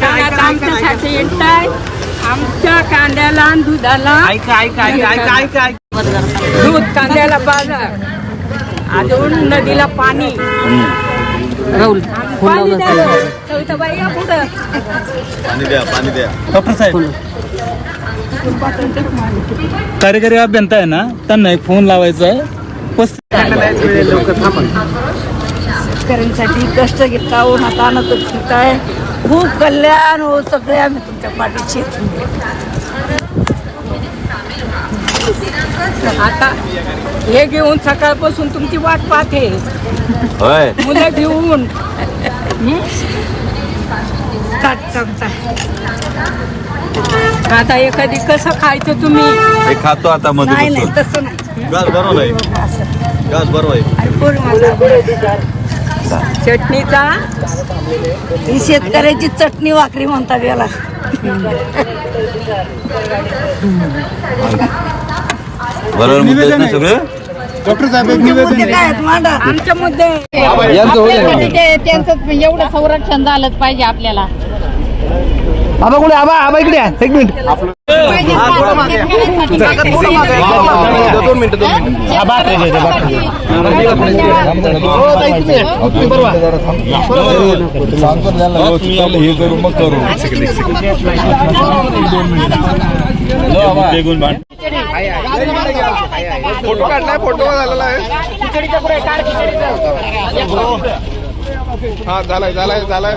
कानात आमच्यासाठी येताय. आमच्या कांद्याला आणि दुधाला ऐका ऐका ऐका ऐका ऐका ऐका. दूध कांद्याला बाजार. अजून नदीला पाणी. राहुल पाणी द्यावं. सविताबाई या पुढं. पाणी द्या पाणी द्या. डॉक्टर साहेब. कार्यकारी अभियंता आहे ना त्यांना एक फोन लावायचा आहे. शेतकऱ्यांसाठी कष्ट घेता उन्हात आणत फिरताय खूप कल्याण हो सगळे आम्ही तुमच्या पाठीशी आता हे घेऊन सकाळपासून तुमची वाट पाहते. होय. मुलं घेऊन. आता एखादी कसं खायचं तुम्ही? खातो आता मध्ये नाही नाही. तसं नाही. गास बरोबर आणि पोरी माझा. चटणीचा? ही शेतकऱ्याची चटणी वाकरी म्हणतात याला. बरोबर मुद्दे आहेत ना सगळं? मुद्दे काय आहेत मांडा. आमच्या मुद्दे आपल्यासाठी ते त्यांचं एवढं संरक्षण झालंच पाहिजे आपल्याला. आबा कुठे? आबा आबा इकडे या. एक मिनिट. हे करू मग करू फोटो काढलाय फोटो झालेला आहे हा झालाय झालाय झालाय.